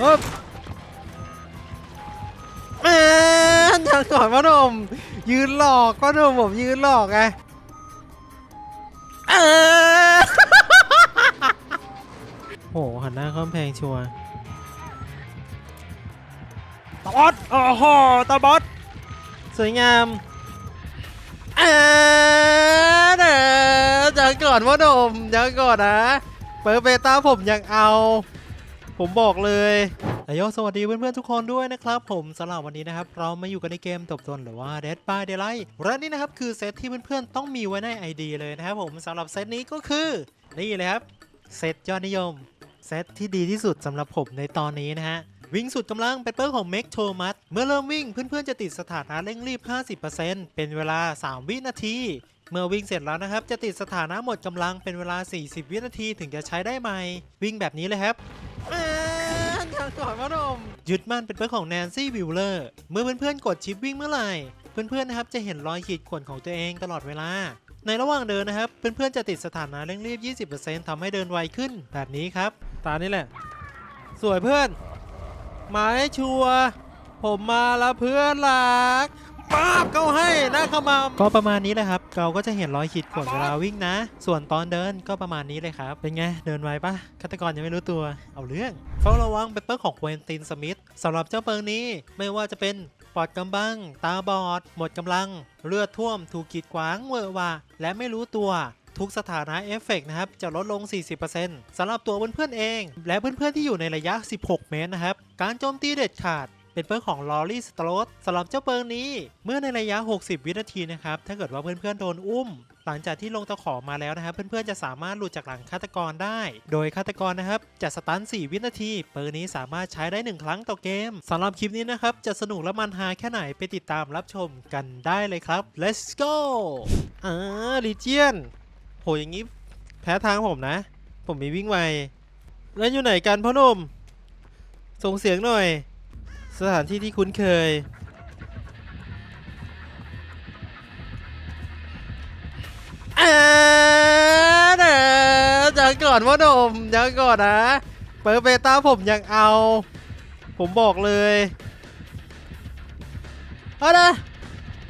ฮึบแม่นยังก่อนพ่อหนุ่มยืนหลอกพ่อหนุ่มผมยืนหลอกไงเออโหหันหน้าข้ากำแพงชัวร์ตาบอสโอ้โหตาบอสสวยงามเออเด้อยังก่อนพ่อหนุ่มยังก่อนนะเปิดเบต้าผมยังเอา ผมบอกเลยอายโยสวัสดีเพื่อนๆทุกคนด้วยนะครับ ผมสำหรับวันนี้นะครับ เรามาอยู่กันในเกมตบตนหรือว่า Dead by Daylight และนี่นะครับ คือเซตที่เพื่อนๆต้องมีไว้ใน ID เลยนะครับผมสำหรับเซตนี้ก็คือนี่เลยครับเซตยอดนิยมเซตที่ดีที่สุดสำหรับผมในตอนนี้นะฮะวิ่งสุดกำลังเป็นเปิร์ของ Make Thomas เมื่อเริ่มวิ่งเพื่อนๆจะติดสถานะเร่งรีบ 50%เป็นเวลา 3 วินาที เมื่อวิ่งเสร็จแล้วนะครับ จะติดสถานะหมดกำลังเป็นเวลา 40 วินาทีถึงจะใช้ได้ใหม่ วิ่งแบบนี้เลยครับ แม่นยังก่อนพ่อหนมยึดมั่นเป็นเปิร์ของแนนซี่วิลเลอร์ เมื่อเพื่อนๆกดชิปวิ่งเมื่อไหร่ เพื่อนๆนะครับจะเห็นรอยขีดข่วนของตัวเองตลอดเวลา ในระหว่างเดินนะครับ เพื่อนๆจะติดสถานะเร่งรีบ 20%ทำให้เดินไวขึ้นแบบนี้ครับ ตามนี้แหละ สวยเพื่อน มาให้ชัวร์ผมมาแล้วเพื่อนรัก ป้าบเขาให้นะขมาก็ประมาณนี้แหละครับ เราก็จะเห็นรอยขีดข่วนเวลาวิ่งนะ ส่วนตอนเดินก็ประมาณนี้เลยครับ เป็นไง เดินไวปะฆาตกรยังไม่รู้ตัว เอาเรื่องเฝ้าระวังเปเปอร์ของเควนตินสมิธสำหรับเจ้าเปิงนี้ไม่ว่าจะเป็นปอดกำบัง ตาบอด หมดกำลัง เลือดท่วม ถูกกีดขวางเวอร์วาและไม่รู้ตัวทุกสถานะเอฟเฟกต์นะครับ จะลดลง 40%สำหรับตัวเพื่อนๆเอง และเพื่อนๆที่อยู่ในระยะ 16 เมตรนะครับ การโจมตีเด็ดขาด เป็นเปิร์ของลอรี่สโตรสสำหรับเจ้าเปิร์นี้ เมื่อในระยะ 60 วินาทีนะครับ ถ้าเกิดว่าเพื่อนๆโดนอุ้ม หลังจากที่ลงตะขอมาแล้วนะครับ เพื่อนๆจะสามารถหลุดจากหลังฆาตกรได้ โดยฆาตกรนะครับจะสตัน 4 วินาที เปิร์นี้สามารถใช้ได้ 1 ครั้งต่อเกมสำหรับคลิปนี้นะครับจะสนุกและมันฮาแค่ไหนไปติดตามรับชมกันได้เลยครับ let's go อ่าลีเจียนโหอย่างนี้แพ้ทางผมนะ ผมมีวิ่งไวแล้วอยู่ไหนกันพ่อหนุ่มส่งเสียงหน่อย สถานที่ที่คุ้นเคย เอ๊ะเด้อยังก่อนพ่อหนุ่มยังก่อนนะเปิดเบต้าผมยังเอา ผมบอกเลยอาเด้อ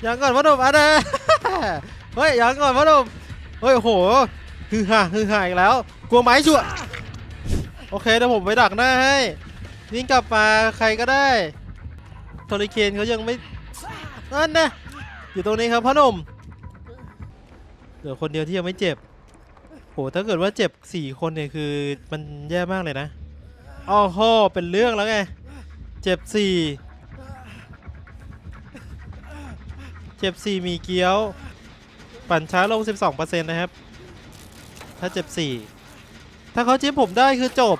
ยังก่อนพ่อหนุ่มอาเด้อเฮ้ยยังก่อนพ่อหนุ่มเฮ้ยโหฮือฮาฮือฮาอีกแล้ว กลัวไหมชัวโอเคเดี๋ยวผมไปดักหน้าให้ วิ่งกลับมาใครก็ได้โทริเคนเขายังไม่นั่นนะอยู่ตรงนี้ครับพ่อหนุ่มเหลือคนเดียวที่ยังไม่เจ็บโหถ้าเกิดว่าเจ็บสี่คนเนี่ยคือมันแย่มากเลยนะอ้อโหเป็นเรื่องแล้วไง เจ็บสี่เจ็บสี่มีเกี้ยว ปั่นช้าลง 12%นะครับ ถ้าเจ็บ4ถ้าเขาจิ้มผมได้คือจบ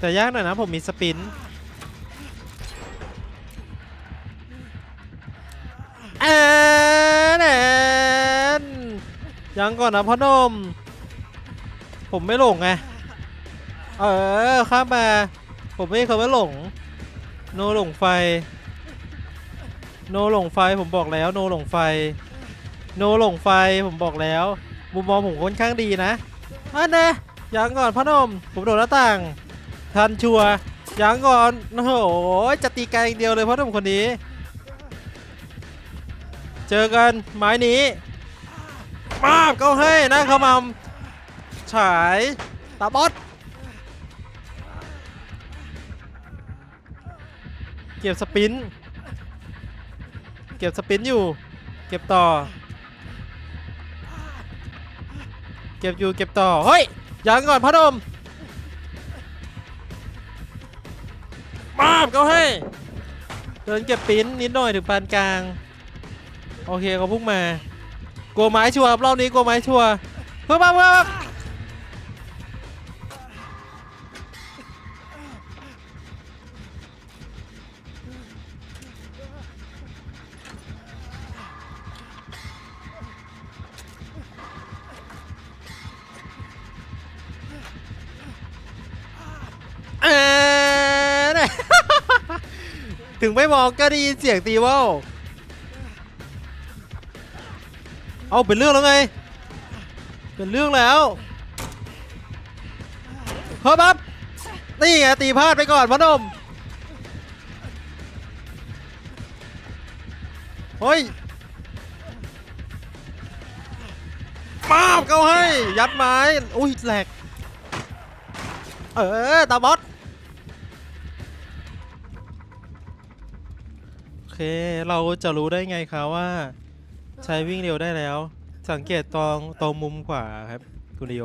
แต่ยากหน่อยนะผมมีสปิน ยังก่อนนะพ่อนม ผมไม่หลงไง เออข้ามมาผมไม่เคยไม่หลง โนหลงไฟ โนหลงไฟผมบอกแล้ว โนหลงไฟ โนหลงไฟผมบอกแล้ว มุมมองผมค่อนข้างดีนะอันนะยังก่อนพ่อนม ผมโดดหน้าต่าง ทันชัวยังก่อนโอ้โหจะตีไกลอย่างเดียวเลยพ่อหนุ่มคนนี้ เจอกันไม้นี้ มาบก็ให้นะขมำฉายตาบอสเก็บสปิน เก็บสปินอยู่ เก็บต่อ เก็บอยู่เก็บต่อ เฮ้ยยังก่อนพ่อหนมมาบเขาให้เดินเก็บปิ้นนิดหน่อยถึงปานกลาง โอเคเขาพุ่งมา กลัวไม้ชัวร์ครับรอบนี้กลัวไม้ชัวร์เพิ่มมาเพิ่มมาถึงไม่มองก็ได้ยินเสียงตีว่าว เอาเป็นเรื่องแล้วไง เป็นเรื่องแล้วเฮ้ยบับนี่ไงตีพลาดไปก่อนพนมเฮ้ยป้าบเขาให้ ยัดไม้ อุ้ยแหลก เออ ตาบอสโอเค เราจะรู้ได้ไงครับว่า ใช้วิ่งเร็วได้แล้ว สังเกตตรงตรงมุมขวาครับคุณดิโอ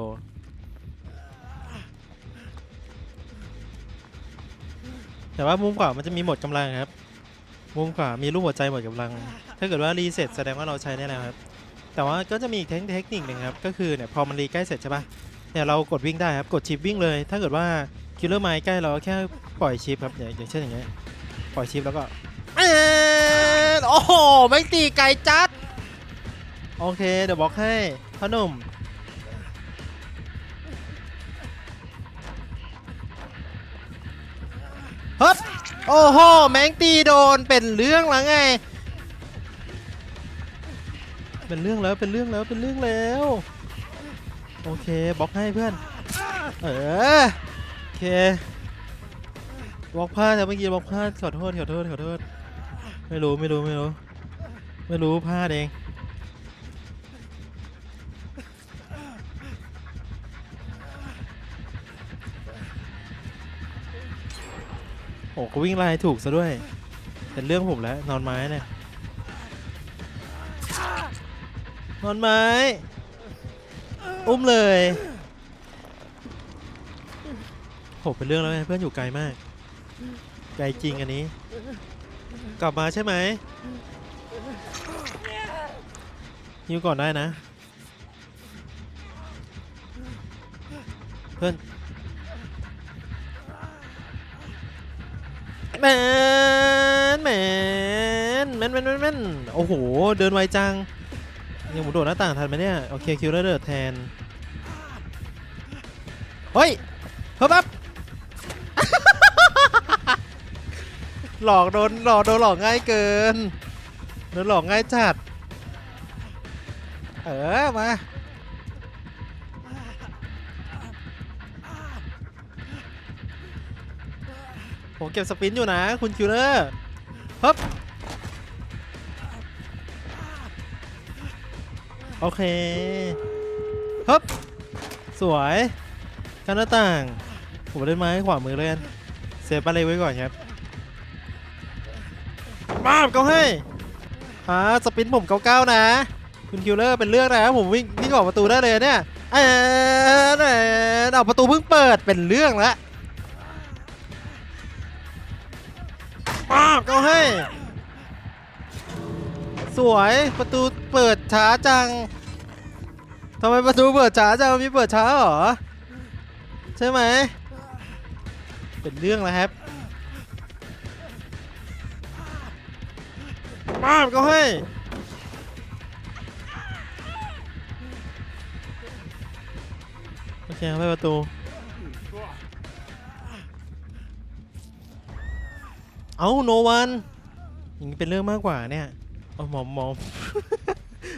แต่ว่ามุมขวามันจะมีหมดกำลังครับ มุมขวามีรูปหัวใจหมดกำลัง ถ้าเกิดว่ารีเซ็ตแสดงว่าเราใช้ได้แล้วครับ แต่ว่าก็จะมีอีกเทคนิคหนึ่งครับ ก็คือเนี่ยพอมันรีใกล้เสร็จใช่ปะเนี่ยเรากดวิ่งได้ครับ กดชิปวิ่งเลย ถ้าเกิดว่าคิลเลอร์ไม้ใกล้เราแค่ปล่อยชิปครับ อย่างเช่นอย่างเงี้ย ปล่อยชิปแล้วก็โอ้โหไม่ตีไกลจัด โอเค เดี๋ยวบอกให้พ่อหนุ่ม ฮึบโอ้โห แมงตีโดนเป็นเรื่องแล้วไง เป็นเรื่องแล้วเป็นเรื่องแล้วเป็นเรื่องแล้ว โอเคบล็อกให้เพื่อน เออโอเคบล็อกพลาดแต่เมื่อกี้บล็อกพลาดขอโทษขอโทษขอโทษ ไม่รู้ไม่รู้ไม่รู้ ไม่รู้พลาดเอง โอ้ก็วิ่งไล่ถูกซะด้วย เป็นเรื่องผมแล้ว นอนไม้เนี่ย นอนไม้ อุ้มเลยโหเป็นเรื่องแล้วไงเพื่อนอยู่ไกลมาก ไกลจริงอันนี้ กลับมาใช่ไหมยิวก่อนได้นะ เพื่อน แมนแมนแมนแมนแมนโอ้โห เดินไวจัง ยังหมุนโดดหน้าต่างทันไหมเนี่ย โอเค คิวเลอร์เดิดแทน เฮ้ยเพิ่มปั๊บหลอกโดนหลอกโดนหลอกง่ายเกินโดนหลอกง่ายจัด เออ มา เก็บสปินอยู่นะ คุณคิวเลอร์ฮึบโอเคฮึบสวยกันหน้าต่างผมเล่นไม้ขวามือเลยกันเซฟอะไรไว้ก่อนครับมาบเขาให้อ่าสปินผมเก้าๆนะ คุณคิวเลอร์เป็นเรื่องนะผมวิ่งวิ่งออกประตูได้เลยเนี่ยเออเออเอาประตูเพิ่งเปิดเป็นเรื่องแล้ว ป้าบก็ให้ สวยประตูเปิดช้าจังทำไมประตูเปิดช้าจังมีเปิดช้าเหรอ ใช่ไหม เป็นเรื่องแล้วครับป้าบก็ให้โอเคไปประตู เอาโนวันอย่างนี้เป็นเรื่องมากกว่าเนี่ยเอาหมอมหมอม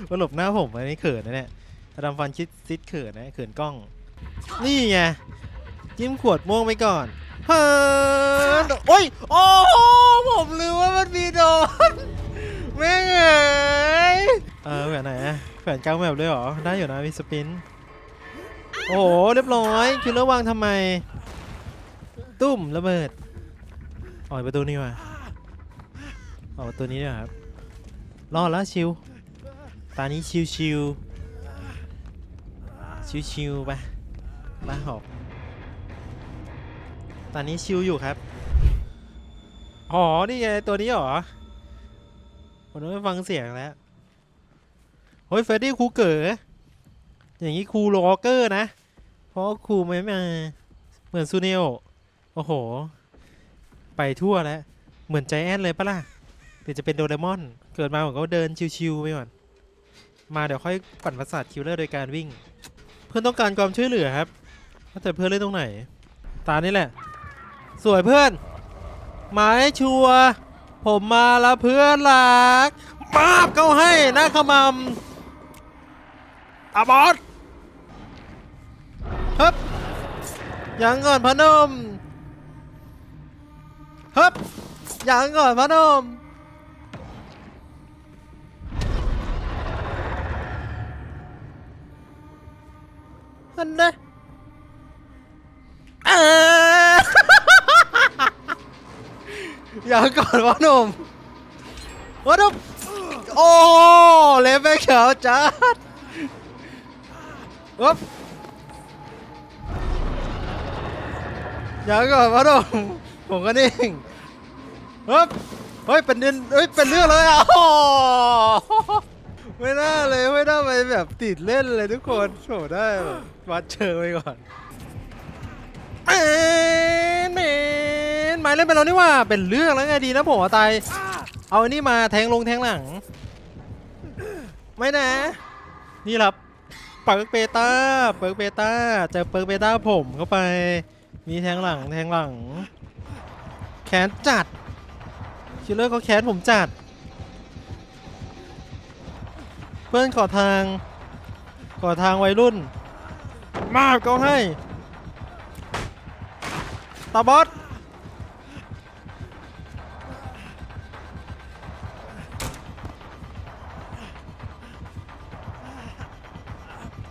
ว่าหลบหน้าผมอันนี้เขินนะเนี่ยอดัมฟันคิดซิดเขินนะเขินกล้อง นี่ไงจิ้มขวดม่วงไปก่อนเฮ้ยโอ้ยโอ้โหผมลืมว่ามันมีโดนแม่งเอ้ยเออแหวนไหนอะแหวนกลางแบบเลยเหรอ ได้อยู่นะมีสปิน โอ้โห เรียบร้อย คิลเลอร์วางทำไม ตุ้มระเบิด ออกประตูนี่ว่ะออกประตูนี้ดีกว่าครับ รอดแล้วชิว ตอนนี้ชิวชิวชิวชิวๆไปมาหอกตอนนี้ชิวอยู่ครับ อ๋อ นี่ไงตัวนี้เหรอ ผมต้องไปฟังเสียงแล้ว เฮ้ยเฟรดดี้ครูเก๋ออย่างนี้ครูโลเกอร์นะ เพราะครูไม่มา เหมือนซูเนล โอ้โห ไปทั่วแล้ว เหมือนใจแอนเลยปะล่ะหรือจะเป็นโดเรมอน เกิดมาผมก็เดินชิวๆไปก่อน มาเดี๋ยวค่อยปั่นประสาทคิลเลอร์โดยการวิ่ง เพื่อนต้องการความช่วยเหลือครับว่าแต่เพื่อนเล่นตรงไหน ตานี่แหละ สวยเพื่อนหมายชัว ผมมาแล้วเพื่อนรักมาบเขาให้นะขมำอาบอสฮึบยังก่อนพนม ฮึบอย่างก่อนพะนมฮันเนะเอออย่างก่อนพะนมพะนมโอ้เลเวลเขียวจัดฮึบอย่างก่อนพะนม ผมก็นิ่งอ๊บเฮ้ยเป็นเรื่องเฮ้ยเป็นเรื่องเลยอะโอ้ไม่น่าเลยไม่น่าไปแบบติดเล่นเลยทุกคนโถได้แบบวัดเชิงไปก่อนเอ็นเมนหมายเล่นไปแล้วนี่ว่าเป็นเรื่องแล้วไงดีนะผมตายเอาอันนี้มาแทงลงแทงหลัง ไม่นะ นี่ครับเปิร์กเบต้าเปิร์กเบต้าเจอเปิร์กเบต้าผมเข้าไป มีแทงหลังแทงหลัง แขนจัดคิลเลอร์เขาแขนผมจัด เพื่อนขอทาง ขอทางวัยรุ่น มากก็ให้ตาบอส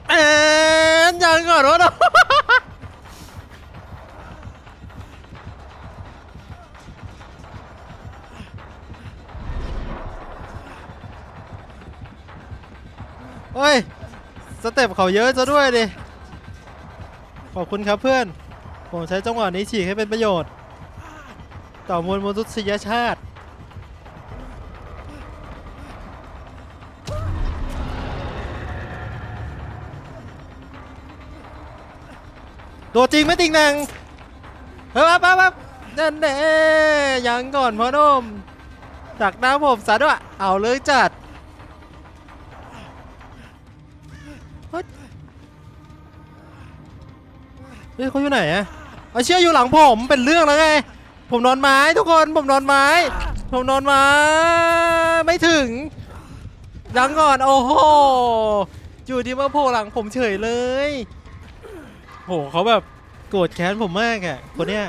เอ็นยังก่อนวะเนาะ เฮ้ย สเต็ปเขาเยอะซะด้วยดิ ขอบคุณครับเพื่อน ผมใช้จังหวะนี้ฉีกให้เป็นประโยชน์ ต่อมวลมนุษยชาติตัวจริงไม่ติงนังเฮ้ยปั๊บปั๊บปั๊บนั่นแน่ยังก่อนพ่อหนมจากน้ำผมซะด้วยเอาเลยจัด ฮ้ยเขาอยู่ไหนอะเอาเชื่ออยู่หลังผมเป็นเรื่องแล้วไง ผมนอนไม้ทุกคนผมนอนไม้ ผมนอนไม้ ไม่ถึงยังก่อนโอ้โหอยู่ดีมาโผล่หลังผมเฉยเลยโหเขาแบบโกรธแค้นผมมากอะคนเนี้ย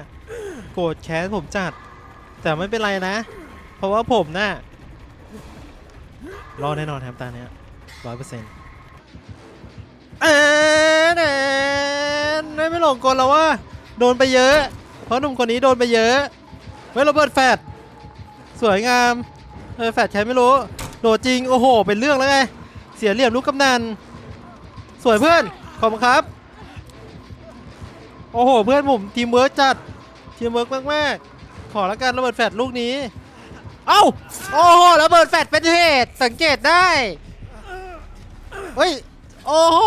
โกรธแค้นผมจัด แต่ไม่เป็นไรนะ เพราะว่าผมน่ะรอดแน่นอนครับตาเนี้ยร้อยเปอร์เซ็นต์ เอ็นเอ็นไม่ไม่หลงกลแล้วว่าโดนไปเยอะ เพราะหนุ่มคนนี้โดนไปเยอะเฮ้ยระเบิดแฟดสวยงามเออแฟดใครไม่รู้โดดจริงโอ้โห เป็นเรื่องแล้วไงเสียเหลี่ยมลูกกำนันสวยเพื่อนขอบคุณครับ โอ้โห เพื่อนผมทีมเวิร์กจัดทีมเวิร์กมากๆขอละกันระเบิดแฟดลูกนี้ เอ้าโอ้โหระเบิดแฟดเป็นเหตุสังเกตได้เฮ้ย โอ้โห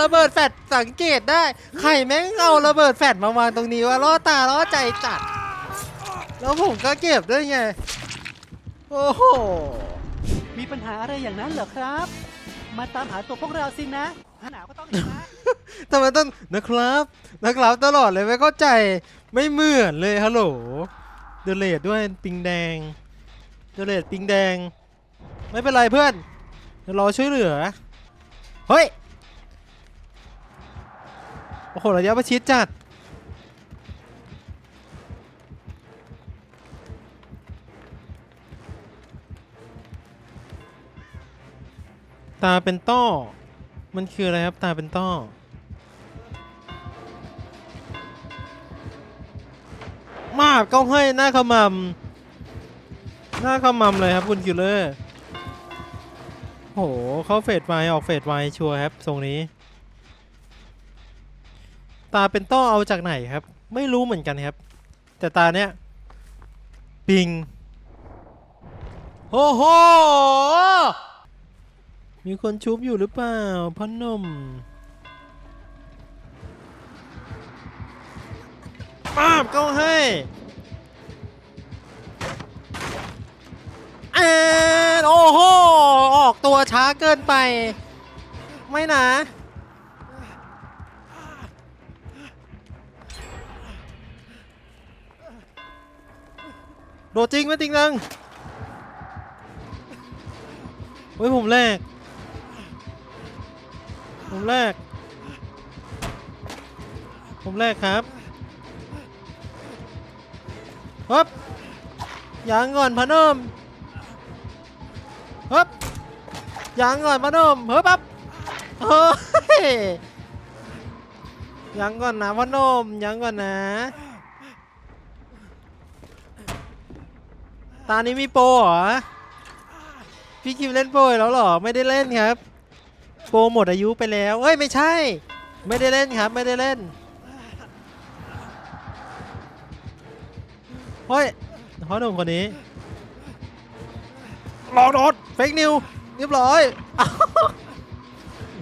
ระเบิดแฟดสังเกตได้ใครแม่งเอาระเบิดแฟดมาวางตรงนี้ว่าล่อตาล่อใจจัด แล้วผมก็เก็บด้วยไง โอ้โห มีปัญหาอะไรอย่างนั้นเหรอครับ มาตามหาตัวพวกเราสินะหนาวก็ต้องเห็นนะทำไมต้องนะครับนะครับตลอดเลยไม่เข้าใจไม่เหมือนเลยฮัลโหลเดเลดด้วยปิงแดงเดเลดปิงแดง ไม่เป็นไรเพื่อนเดี๋ยวรอช่วยเหลือ เฮ้ย โอ้โห ระยะประชิดจัด ตาเป็นต้อ มันคืออะไรครับตาเป็นต้อ มากก็ให้หน้าขมำหน้าขมำเลยครับคุณคิวเลอร์ โห เข้าเฟดไวออกเฟดไวชัวร์ครับทรงนี้ ตาเป็นต้อเอาจากไหนครับ ไม่รู้เหมือนกันครับ แต่ตาเนี้ยปิงโอ้โห มีคนชุบอยู่หรือเปล่าพ่อหนมป้าบก็ให้แอนโอ้โหออก ตัวช้าเกินไป ไม่นะโดดจริงไหมจริงนังเฮ้ยผมแรก ผมแรก ผมแรกครับฮึบยังก่อนพนมฮึบ ยังก่อนพนมฮึบปั๊บเฮ้ยยังก่อนนะพ่อหนมยังก่อนนะ ตานี้มีโปรเหรอ พี่คิวเล่นโปรอีกแล้วเหรอ ไม่ได้เล่นครับ โปรหมดอายุไปแล้ว เอ้ยไม่ใช่ ไม่ได้เล่นครับ ไม่ได้เล่นเฮ้ยพ่อหนุ่มคนนี้ลองโดดเฟกนิว เรียบร้อย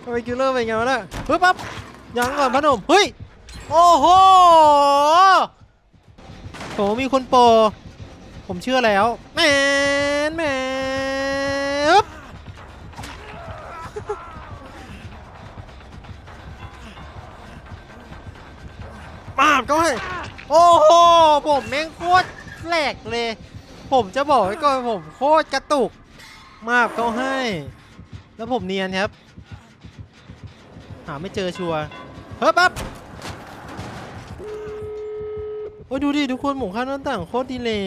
ทำไมคิวเลอร์เป็นไงวะเนี่ยเฮ้ยปั๊บยังก่อนพ่อหนุ่มเฮ้ย โอ้โหโหมีคนโปรผมเชื่อแล้วแมนแมนอึ๊บมาบก็ให้โอ้โห ผมแม่งโคตรแหลกเลย ผมจะบอกไว้ก่อนผมโคตรกระตุก มาบก็ให้ แล้วผมเนียนครับ หาไม่เจอชัวร์เฮ้ยปั๊บโอ้ยดูดิทุกคนหมูข้าวหน้าต่างโคตรดีเลย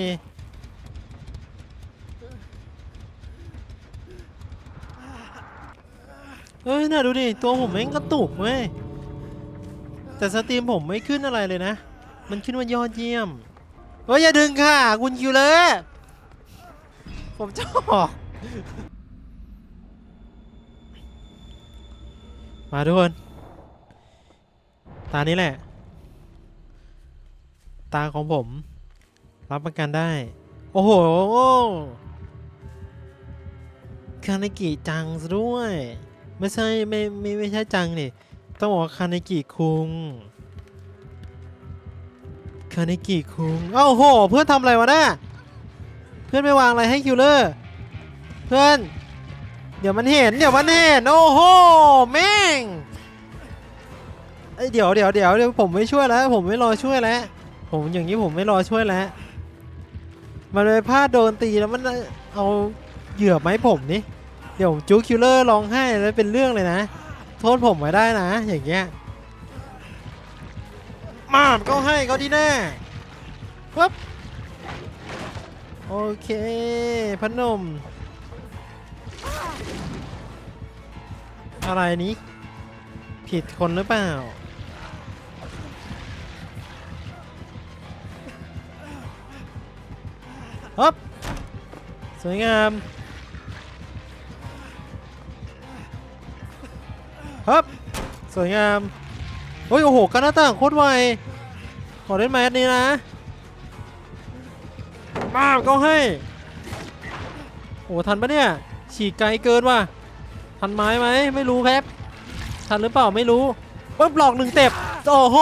เอ้ยน่าดูดิ ตัวผมแม่งกระตุกเว้ย แต่สตรีมผมไม่ขึ้นอะไรเลยนะ มันขึ้นว่ายอดเยี่ยม เฮ้ย อย่าดึงค่ะ คุณคิวเลย ผมจะออก มาทุกคน ตานี้แหละ ตาของผม รับประกันได้ โอ้โหคาเนกิจังซะด้วย ไม่ใช่ไม่ไม่ไม่ใช่จังนี่ต้องบอกว่าคาเนกิคุงคาเนกิคุงเอ้าโห เพื่อนทำอะไรวะน่ะเพื่อนไปวางอะไรให้คิวเลอร์ เพื่อน เดี๋ยวมันเห็น เดี๋ยวมันเห็น โอ้โห แม่งเอ้ยเดี๋ยวเดี๋ยวเดี๋ยวเดี๋ยวผมไม่ช่วยแล้ว ผมไม่รอช่วยแล้ว ผมอย่างนี้ผมไม่รอช่วยแล้ว มันไปพลาดโดนตีแล้วมันเอาเหยื่อไหมาให้ผมนี่ เดี๋ยวจูคิลเลอร์ร้องไห้แล้วเป็นเรื่องเลยนะ โทษผมไว้ได้นะ อย่างเงี้ย มาบก็ให้ก็ที่แน่ปึ๊บโอเคพนม อะไรนี้ ผิดคนหรือเปล่าฮึบสวยงามฮึบสวยงาม โอ้ย โอ้โหกันหน้าต่างโคตรไว ขอเล่นแมสนี้นะมาก็ให้ โอ้ทันปะเนี่ย ฉีกไกลเกินว่ะทันไม้ไหมไม่รู้ครับ ทันหรือเปล่าไม่รู้ปุ๊บหลอกหนึ่งเต็บโอ้โห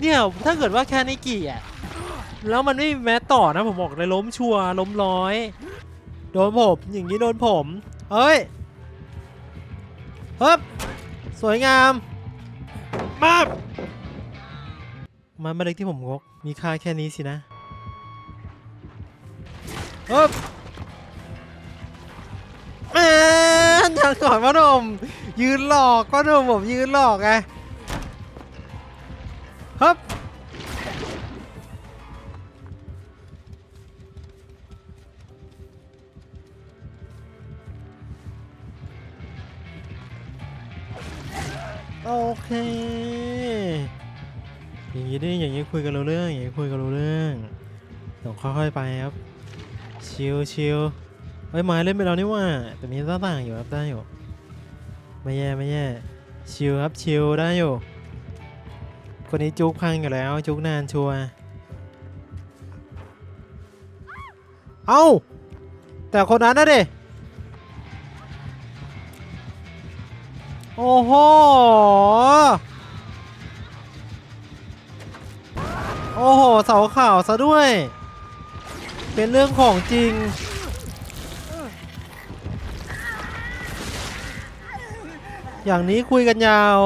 เนี่ยถ้าเกิดว่าแค่นิกี่อะแล้วมันไม่มีแม้ต่อนะผมบอกเลยล้มชัวร์ล้มร้อย โดนผมอย่างนี้โดนผมเฮ้ยฮึบสวยงามมามันมาเล็กที่ผมงกมีค่าแค่นี้สินะฮึบ แม่นยังก่อนพ่อหนุ่มยืนหลอกพ่อหนุ่มผมยืนหลอกไงฮึบโอเค อย่างนี้ดิอย่างนี้คุยกันรู้เรื่อง อย่างนี้คุยกันรู้เรื่องเดี๋ยวค่อยๆไปครับ ชิวชิว เฮ้ยไม้เล่นไปแล้วนี่ว่าแต่มีหน้าต่างอยู่ครับได้อยู่ไม่แย่ไม่แย่ชิวครับชิวได้อยู่ คนนี้จุกพังอยู่แล้วจุกนานชัวเอาแต่คนนั้นนะดิโอ้โห โอ้โห เสาข่าวซะด้วย เป็นเรื่องของจริง อย่างนี้คุยกันยาว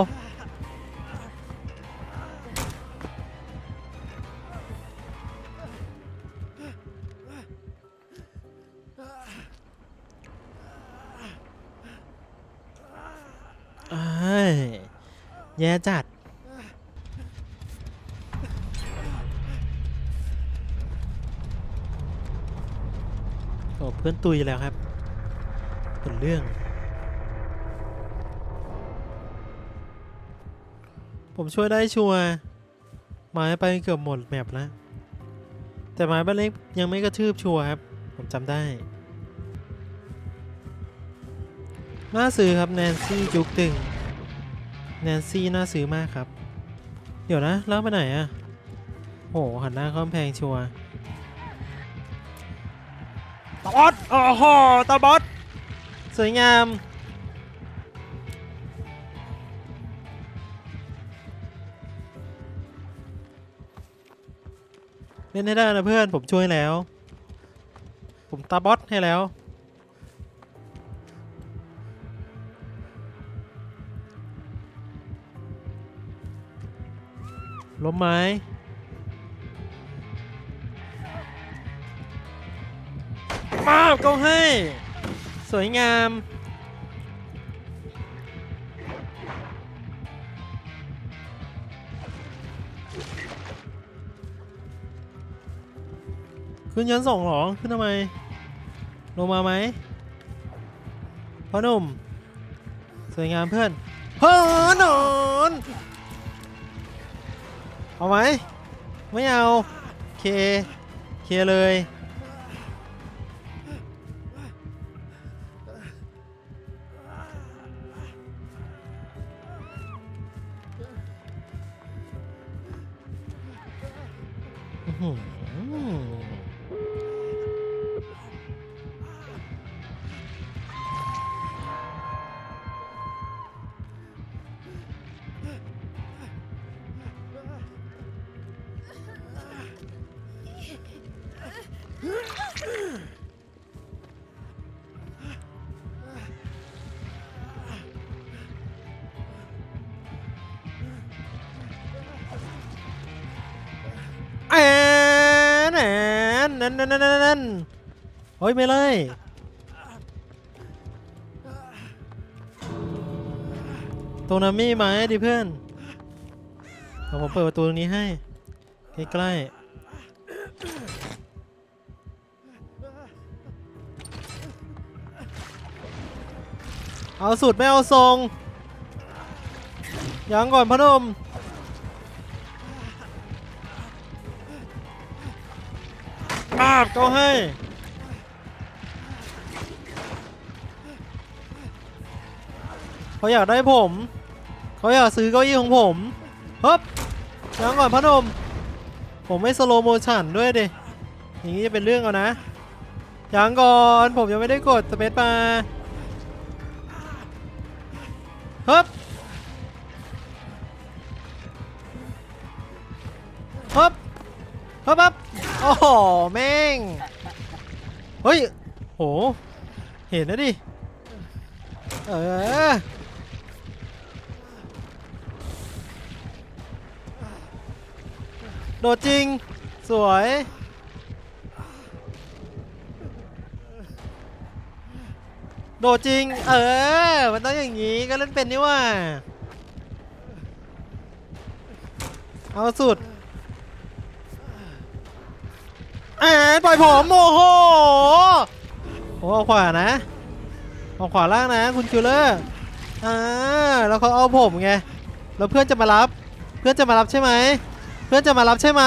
เอ้ยแย่จัดโอ้เพื่อนตุยแล้วครับ เป็นเรื่อง ผมช่วยได้ชัวร์ไม้ไปเกือบหมดแมปแล้ว แต่ไม้บ้านเล็กยังไม่กระทืบชัวร์ครับ ผมจำได้น่าซื้อครับแนนซี่จุกตึงแนนซี่น่าซื้อมากครับ เดี๋ยวนะแล้วไปไหนอะโหหันหน้าเข้ากำแพงชัวร์ตาบอสโอ้โหตาบอสสวยงาม เล่นให้ได้นะเพื่อนผมช่วยแล้ว ผมตาบอสให้แล้ว ล้มไม้ป้าบก็ให้ สวยงาม ขึ้นชั้นสองหรอ ขึ้นทำไม ลงมาไหมพ่อหนุ่ม สวยงามเพื่อนเฮ้อนอน เอาไหม ไม่เอา เค เคเลย นั่นนั่นนั่นนั่นเฮ้ยไม่เลยตรงนั้นมีไหมดิเพื่อนเดี๋ยวผมเปิดประตูตรงนี้ให้ใกล้ๆเอาสุดไม่เอาทรงยังก่อนพนมาบก็ให้เขาอยากได้ผม เขาอยากซื้อเก้าอี้ของผมฮึบยังก่อนพอหนม ผมไม่สโลโมชันด้วยดิอย่างนี้จะเป็นเรื่องเอานะยังก่อนผมยังไม่ได้กดสเปซบาฮึบฮึบฮึบฮึบ โอ้โหแม่ง เฮ้ย โห เห็นนะดิ เออ โดดจริง สวย โดดจริง เออ มันต้องอย่างนี้ก็เล่นเป็นนี่ว่า เอาสุด แอนปล่อยผมโอ้โหโอ้เอาขวานะเอาขวาล่างนะ คุณคิวเลอร์อ่าแล้วเขาเอาผมไงแล้วเพื่อนจะมารับ เพื่อนจะมารับใช่ไหมเพื่อนจะมารับใช่ไหม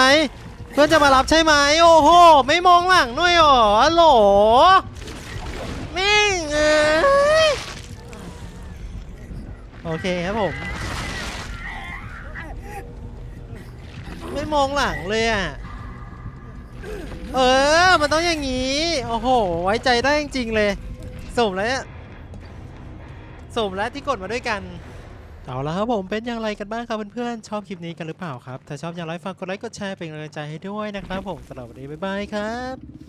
เพื่อนจะมารับใช่ไหมโอ้โหไม่มองหลังด้วยหรอฮัลโหลมิ่งเอยโอเคครับผม ไม่มองหลังเลยอะ เออ มันต้องอย่างนี้ โอ้โห ไว้ใจได้จริงๆเลย สมแล้วสมแล้วที่กดมาด้วยกัน เอาละครับผมเป็นอย่างไรกันบ้างครับเพื่อนๆ ชอบคลิปนี้กันหรือเปล่าครับ ถ้าชอบอย่าลืมฝากกดไลค์กดแชร์เป็นกำลังใจให้ด้วยนะครับผมสำหรับวันนี้บ๊ายบายครับ